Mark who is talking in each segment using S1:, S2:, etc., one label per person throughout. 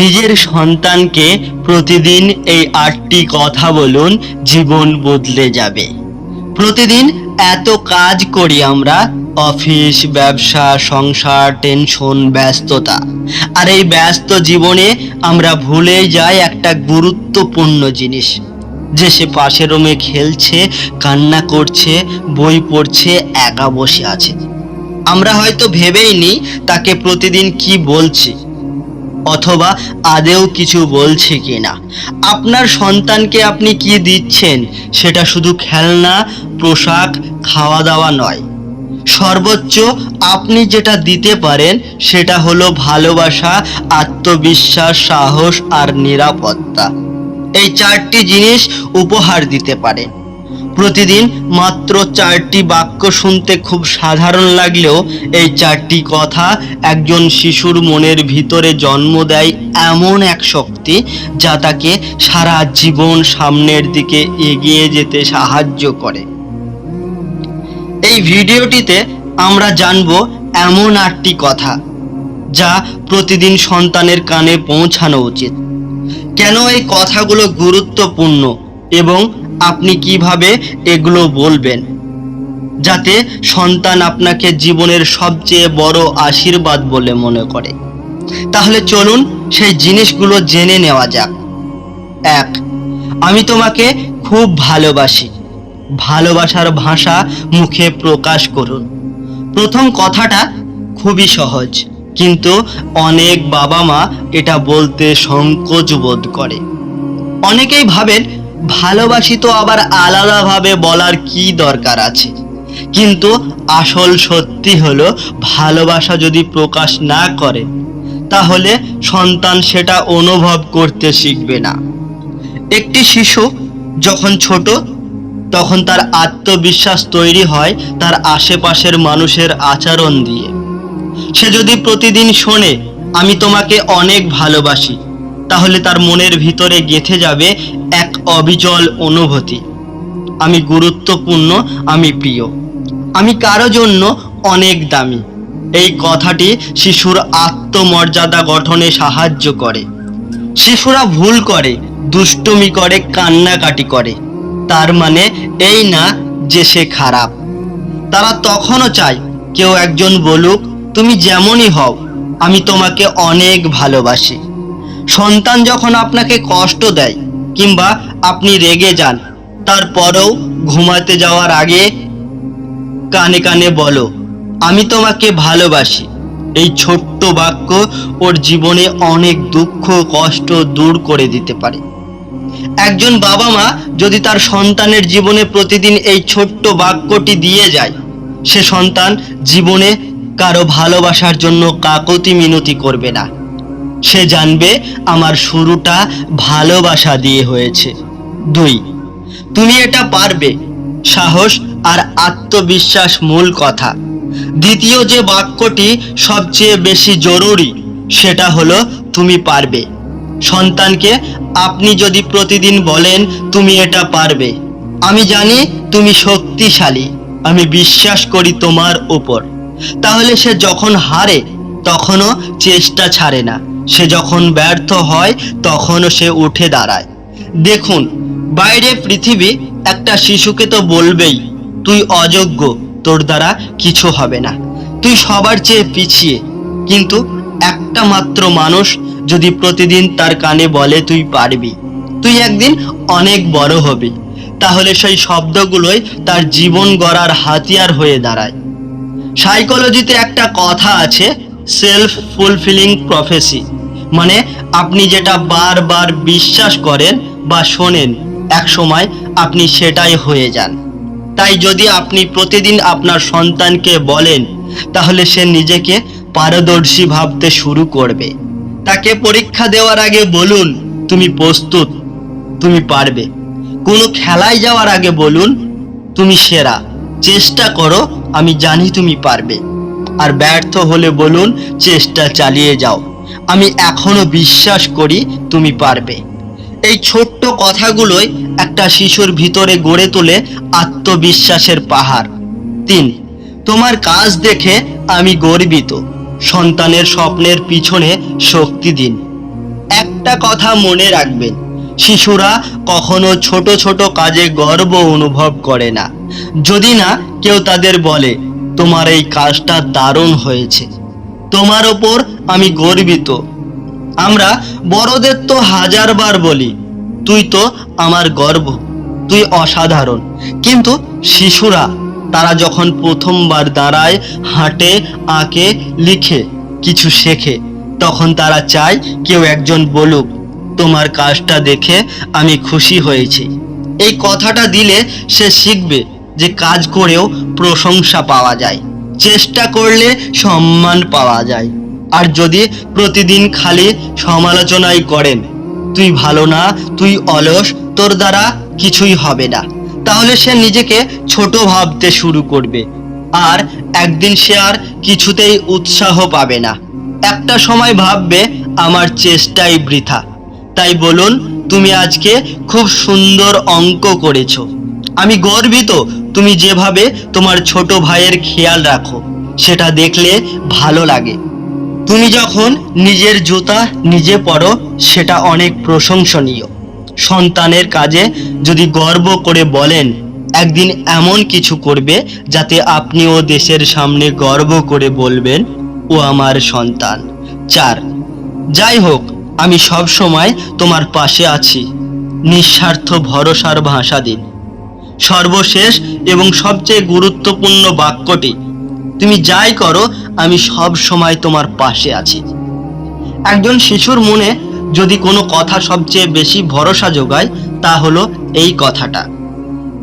S1: নিজের সন্তানকে প্রতিদিন এই আটটি কথা বলুন, জীবন বদলে যাবে। প্রতিদিন এত কাজ করি আমরা, অফিস, ব্যবসা, সংসার, টেনশন, ব্যস্ততা। আর এই ব্যস্ত জীবনে আমরা ভুলে যাই একটা গুরুত্বপূর্ণ জিনিস, যে সে পাশের রুমে খেলছে, কান্না করছে, বই পড়ছে, একা বসে আছে। আমরা হয়তো ভেবেই নি তাকে প্রতিদিন কি বলছি। অথবা আদেও কিছু বলছে কিনা? আপনার সন্তানকে আপনি কি দিচ্ছেন? সেটা শুধু খেলনা, পোশাক খাওয়া দাওয়া নয়। সর্বোচ্চ আপনি যেটা দিতে পারেন, সেটা হলো ভালোবাসা, আত্মবিশ্বাস, সাহস আর নিরাপত্তা। এই চারটি জিনিস উপহার দিতে পারেন প্রতিদিন মাত্র চারটি বাক্য শুনতে খুব সাধারণ লাগলেও এই চারটি কথা একজন শিশুর মনের ভিতরে জন্ম দেয় এমন এক শক্তি যা তাকে সারা জীবন সামনের দিকে এগিয়ে যেতে সাহায্য করে। এই ভিডিওটিতে আমরা জানব এমন আটটি কথা যা প্রতিদিন সন্তানের কানে পৌঁছানো উচিত। কেন এই কথাগুলো গুরুত্বপূর্ণ এবং আপনি কীভাবে এগুলো বলবেন? যাতে সন্তান আপনাকে জীবনের সবচেয়ে বড় আশীর্বাদ বলে মনে করে। তাহলে চলুন সেই জিনিসগুলো জেনে নেওয়া যাক। এক, আমি তোমাকে খুব ভালোবাসি। ভালোবাসার ভাষা মুখে প্রকাশ করুন। প্রথম কথাটা খুবই সহজ, কিন্তু অনেক বাবা মা এটা বলতে সংকোচ বোধ করে। অনেকেই ভাবেন ভালোবাসি তো আবার আলাদাভাবে বলার কি দরকার আছে? কিন্তু আসল সত্যি হলো, ভালোবাসা যদি প্রকাশ না করে, তাহলে সন্তান সেটা অনুভব করতে শিখবে না। একটি শিশু যখন ছোট, তখন তার আত্মবিশ্বাস তৈরি হয় তার আশেপাশের মানুষের আচরণ দিয়ে। সে যদি প্রতিদিন শোনে, আমি তোমাকে অনেক ভালোবাসি। তাহলে তার মনের ভিতরে গেঁথে যাবে এক অবিচল অনুভূতি। আমি গুরুত্বপূর্ণ, আমি প্রিয়। আমি কারও জন্য অনেক দামি। এই কথাটি শিশুর আত্মমর্যাদা গঠনে সাহায্য করে। শিশুরা ভুল করে, দুষ্টুমি করে, কান্নাকাটি করে। তার মানে এই না যে সে খারাপ। তারা তখনও চায়, কেউ একজন বলুক, তুমি যেমনই হও, আমি তোমাকে অনেক ভালোবাসি। সন্তান যখন আপনাকে কষ্ট দেয় কিংবা আপনি রেগে যান, তারপরেও ঘুমাতে যাওয়ার আগে কানে কানে বলো, আমি তোমাকে ভালোবাসি। এই ছোট্ট বাক্য ওর জীবনে অনেক দুঃখ, কষ্ট দূর করে দিতে পারে। একজন বাবা মা যদি তার সন্তানের জীবনে প্রতিদিন এই ছোট্ট বাক্যটি দিয়ে যায়, সে সন্তান জীবনে কারও ভালোবাসার জন্য কাকতি মিনতি করবে না। সে জানবে আমার শুরুটা ভালোবাসা দিয়ে হয়েছে। দুই, তুমি এটা পারবে। সাহস আর আত্মবিশ্বাস মূল কথা। দ্বিতীয় যে বাক্যটি সবচেয়ে বেশি জরুরি, সেটা হলো তুমি পারবে। সন্তানকে আপনি যদি প্রতিদিন বলেন, তুমি এটা পারবে। আমি জানি তুমি শক্তিশালী। আমি বিশ্বাস করি তোমার উপর। তাহলে সে যখন হারে, তখনও চেষ্টা ছাড়ে না। সে যখন ব্যর্থ হয়, তখনও সে উঠে দাঁড়ায়। দেখুন, বাইরে পৃথিবী একটা শিশুকে তো বলবেই, তুই অযোগ্য, তোর দ্বারা কিছু হবে না। তুই সবার চেয়ে পিছিয়ে। কিন্তু একটা মাত্র মানুষ যদি প্রতিদিন তার কানে বলে, তুই পারবি। তুই একদিন অনেক বড় হবি। তাহলে সেই শব্দগুলোই তার জীবন গড়ার হাতিয়ার হয়ে দাঁড়ায়। সাইকোলজিতে একটা কথা আছে সেলফ ফুলফিলিং প্রফেসি মানে আপনি যেটা বারবার বিশ্বাস করেন বা শোনেন, এক সময় আপনি সেটাই হয়ে যান। তাই যদি আপনি প্রতিদিন আপনার সন্তানকে বলেন, তাহলে সে নিজেকে পারদর্শী ভাবতে শুরু করবে। তাকে পরীক্ষা দেওয়ার আগে বলুন, তুমি প্রস্তুত, তুমি পারবে। কোনো খেলায় যাওয়ার আগে বলুন, তুমি সেরা, চেষ্টা করো, আমি জানি তুমি পারবে। আর ব্যর্থ হলে বলুন, চেষ্টা চালিয়ে যাও। আমি এখনও বিশ্বাস করি তুমি পারবে। এই ছোট্ট কথাগুলোই একটা শিশুর ভিতরে গড়ে তোলে আত্মবিশ্বাসের পাহাড়। তিন, তোমার কাজ দেখে আমি গর্বিত। সন্তানের স্বপ্নের পিছনে শক্তি দিন। একটা কথা মনে রাখবেন, শিশুরা কখনো ছোট ছোট কাজে গর্ব অনুভব করে না। যদি না, কেউ তাদের বলে তোমার এই কাজটা দারুণ হয়েছে। তোমার ওপর আমি গর্বিত। আমরা বড়দের তো হাজারবার বলি, তুই তো আমার গর্ব, তুই অসাধারণ। কিন্তু শিশুরা, তারা যখন প্রথমবার দাঁড়ায়, হাঁটে, আঁকে, লিখে কিছু শেখে, তখন তারা চায় কেউ একজন বলুক, তোমার কাজটা দেখে আমি খুশি হয়েছি। এই কথাটা দিলে সে শিখবে যে কাজ করেও প্রশংসা পাওয়া যায়, চেষ্টা করলে সম্মান পাওয়া যায়। আর যদি প্রতিদিন খালি সমালোচনাই করেন, তুই ভালো না, তুই অলস, তোর দ্বারা কিছুই হবে না, তাহলে সে নিজেকে ছোট ভাবতে শুরু করবে। আর একদিন সে আর কিছুতেই উৎসাহ পাবে না। একটা সময় ভাববে, আমার চেষ্টাই বৃথা। তাই বলুন, তুমি আজকে খুব সুন্দর অঙ্ক করেছ। আমি গর্বিত তুমি যেভাবে তোমার ছোট ভাইয়ের খেয়াল রাখো, সেটা দেখলে ভালো লাগে। তুমি যখন নিজের জুতা নিজে পরো, সেটা অনেক প্রশংসনীয়। সন্তানের কাজে যদি গর্ব করে বলেন, একদিন এমন কিছু করবে যাতে আপনিও দেশের সামনে গর্ব করে বলবেন, ও আমার সন্তান। চার, যাই হোক, আমি সব সময় তোমার পাশে আছি। নিঃস্বার্থ ভরসার ভাষা দিন। সর্বশেষ এবং সবচেয়ে গুরুত্বপূর্ণ বাক্যটি, তুমি যাই করো, আমি সব সময় তোমার পাশে আছি। একজন শিশুর মনে যদি কোনো কথা সবচেয়ে বেশি ভরসা যোগায়, তা হলো এই কথাটা।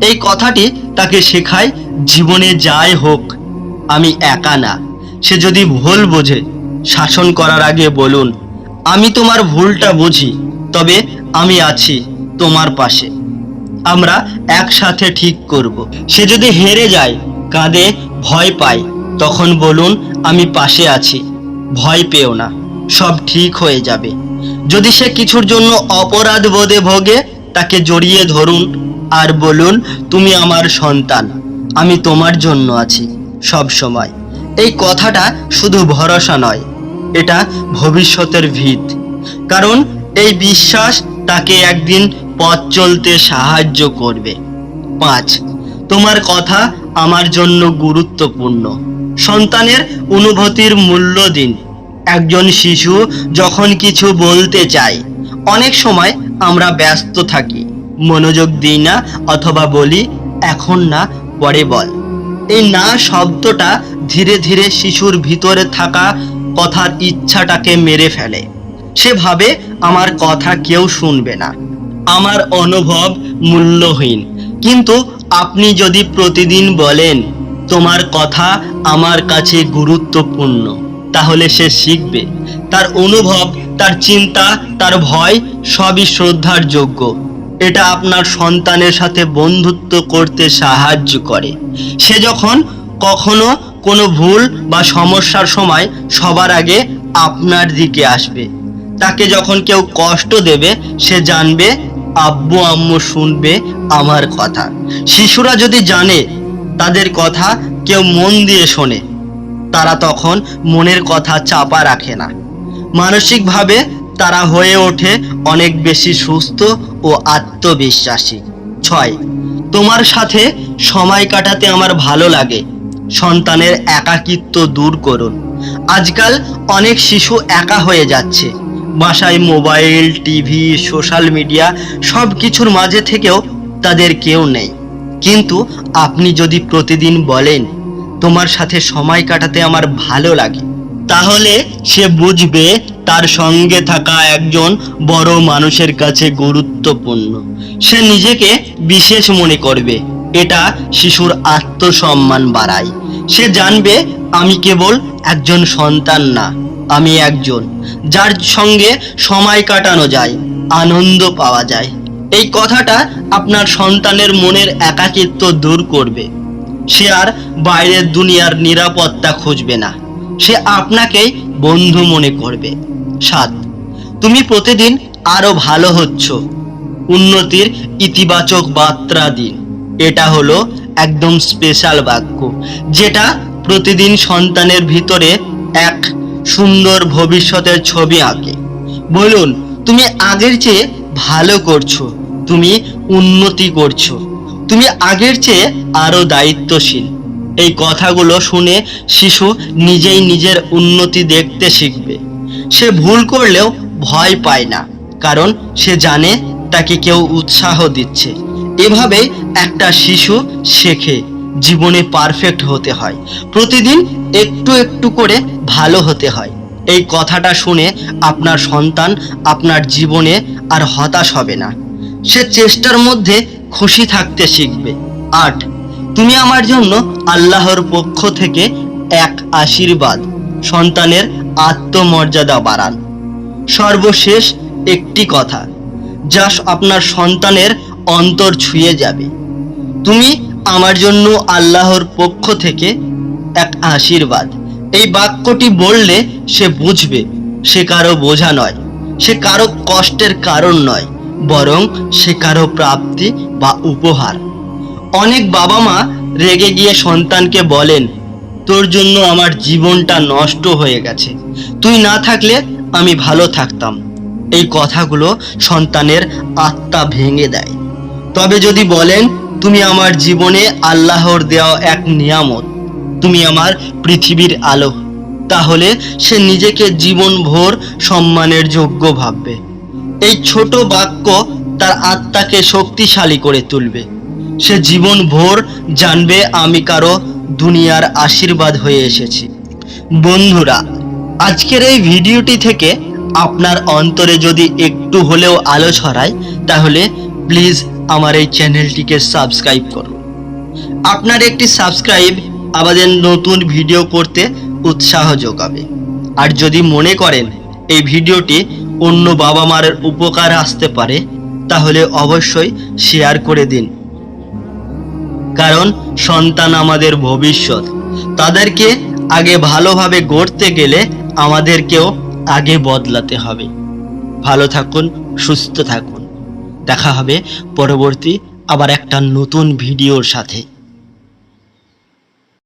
S1: এই কথাটি তাকে শেখায়, জীবনে যাই হোক, আমি একা না। সে যদি ভুল বোঝে, শাসন করার আগে বলুন, আমি তোমার ভুলটা বুঝি, তবে আমি আছি তোমার পাশে আমরা একসাথে ঠিক করব। সে যদি হেরে যায়, কাঁদে, ভয় পায়, তখন বলুন, আমি পাশে আছি, ভয় পেও না, সব ঠিক হয়ে যাবে। যদি সে কিছুর জন্য অপরাধ বোধে ভোগে, তাকে জড়িয়ে ধরুন আর বলুন, তুমি আমার সন্তান, আমি তোমার জন্য আছি, সব সময়। এই কথাটা শুধু ভরসা নয়, এটা ভবিষ্যতের ভিত। কারণ এই বিশ্বাস তাকে একদিন পথ চলতে সাহায্য করবে। পাঁচ, তোমার কথা আমার জন্য গুরুত্বপূর্ণ। সন্তানের অনুভূতির মূল্য দিন। একজন শিশু যখন কিছু বলতে চায়, অনেক সময় আমরা ব্যস্ত থাকি, মনোযোগ দিই না অথবা বলি, এখন না, পরে বল। এই না শব্দটা ধীরে ধীরে শিশুর ভিতরে থাকা কথার ইচ্ছাটাকে মেরে ফেলে। সে ভাবে আমার কথা কেউ শুনবে না। আমার অনুভব মূল্যহীন। কিন্তু আপনি যদি প্রতিদিন বলেন, তোমার কথা আমার কাছে গুরুত্বপূর্ণ, তাহলে সে শিখবে। তার অনুভব, তার চিন্তা, তার ভয় সবই শ্রদ্ধার যোগ্য। এটা আপনার সন্তানের সাথে বন্ধুত্ব করতে সাহায্য করে। সে যখন কখনো কোনো ভুল বা সমস্যার সময় সবার আগে আপনার দিকে আসবে। তাকে যখন কেউ কষ্ট দেবে, সে জানবে আব্বু আম্মু শুনবে আমার কথা। শিশুরা যদি জানে তাদের কথা কেউ মন দিয়ে শোনে, তারা তখন মনের কথা চাপা রাখে না। মানসিকভাবে তারা হয়ে ওঠে অনেক বেশি সুস্থ ও আত্মবিশ্বাসী। ছয়, তোমার সাথে সময় কাটাতে আমার ভালো লাগে। সন্তানের একাকিত্ব দূর করুন। আজকাল অনেক শিশু একা হয়ে যাচ্ছে। বাসায় মোবাইল, টিভি, সোশ্যাল মিডিয়া সব কিছুর মাঝে থেকেও তাদের কেউ নেই। কিন্তু আপনি যদি প্রতিদিন বলেন, তোমার সাথে সময় কাটাতে আমার ভালো লাগে, তাহলে সে বুঝবে তার সঙ্গে থাকা একজন বড় মানুষের কাছে গুরুত্বপূর্ণ। সে নিজেকে বিশেষ মনে করবে। এটা শিশুর আত্মসম্মান বাড়ায়। সে জানবে আমি কেবল একজন সন্তান না, আমি একজন, যার সঙ্গে সময় কাটানো যায়, আনন্দ পাওয়া যায়। এই কথাটা আপনার সন্তানের মনের একাকিত্ব দূর করবে। সে আর বাইরের দুনিয়ার নিরাপত্তা খুঁজবে না। সে আপনাকেই বন্ধু মনে করবে। সাত, তুমি প্রতিদিন আরও ভালো হচ্ছ। উন্নতির ইতিবাচক বার্তা দিন। এটা হলো একদম স্পেশাল বাক্য, যেটা প্রতিদিন সন্তানের ভিতরে এক সুন্দর ভবিষ্যতের ছবি আঁকে। বলুন, তুমি আগের চেয়ে ভালো করছ, তুমি উন্নতি করছ, তুমি আগের চেয়ে আরও দায়িত্বশীল। এই কথাগুলো শুনে শিশু নিজেই নিজের উন্নতি দেখতে শিখবে। সে ভুল করলেও ভয় পায় না, কারণ সে জানে তাকে কেউ উৎসাহ দিচ্ছে। এভাবে একটা শিশু শেখে, জীবনে পারফেক্ট হতে হয়। প্রতিদিন একটু একটু করে ভালো হতে হয়। এই কথাটা শুনে আপনার সন্তান আপনার জীবনে আর হতাশ হবে না। সে চেষ্টার মধ্যে খুশি থাকতে শিখবে। আট, তুমি আমার জন্য আল্লাহর পক্ষ থেকে এক আশীর্বাদ, সন্তানের আত্মমর্যাদা বাড়ান। সর্বশেষ একটি কথা, যা আপনার সন্তানের অন্তর ছুঁয়ে যাবে। তুমি আমার জন্য আল্লাহর পক্ষ থেকে এক আশীর্বাদ। এই বাক্যটি বললে সে বুঝবে, সে কারও বোঝা নয়, সে কারও কষ্টের কারণ নয়, বরং সে কারও প্রাপ্তি বা উপহার। অনেক বাবা মা রেগে গিয়ে সন্তানকে বলেন, তোর জন্য আমার জীবনটা নষ্ট হয়ে গেছে। তুই না থাকলে আমি ভালো থাকতাম। এই কথাগুলো সন্তানের আত্মা ভেঙে দেয়। তবে যদি বলেন, তুমি আমার জীবনে আল্লাহর দেওয়া এক নিয়ামত, তুমি আমার পৃথিবীর আলো, তাহলে সে নিজেকে জীবন ভোর সম্মানের যোগ্য ভাববে। এই ছোট বাক্য তার আত্মাকে শক্তিশালী করে তুলবে। সে জীবন ভোর জানবে, আমি কারও দুনিয়ার আশীর্বাদ হয়ে এসেছি। বন্ধুরা, আজকের এই ভিডিওটি থেকে আপনার অন্তরে যদি একটু হলেও আলো ছড়ায়, তাহলে প্লিজ আমার এই চ্যানেলটিকে সাবস্ক্রাইব করুন। আপনার একটি সাবস্ক্রাইব আমাদের নতুন ভিডিও করতে উৎসাহ যোগাবে। আর যদি মনে করেন এই ভিডিওটি অন্য বাবা মার উপকার আসতে পারে, তাহলে অবশ্যই শেয়ার করে দিন। কারণ সন্তান আমাদের ভবিষ্যৎ। তাদেরকে আগে ভালোভাবে গড়তে গেলে আমাদেরকেও আগে বদলাতে হবে। ভালো থাকুন, সুস্থ থাকুন। দেখা হবে পরবর্তী আবার একটা নতুন ভিডিওর সাথে।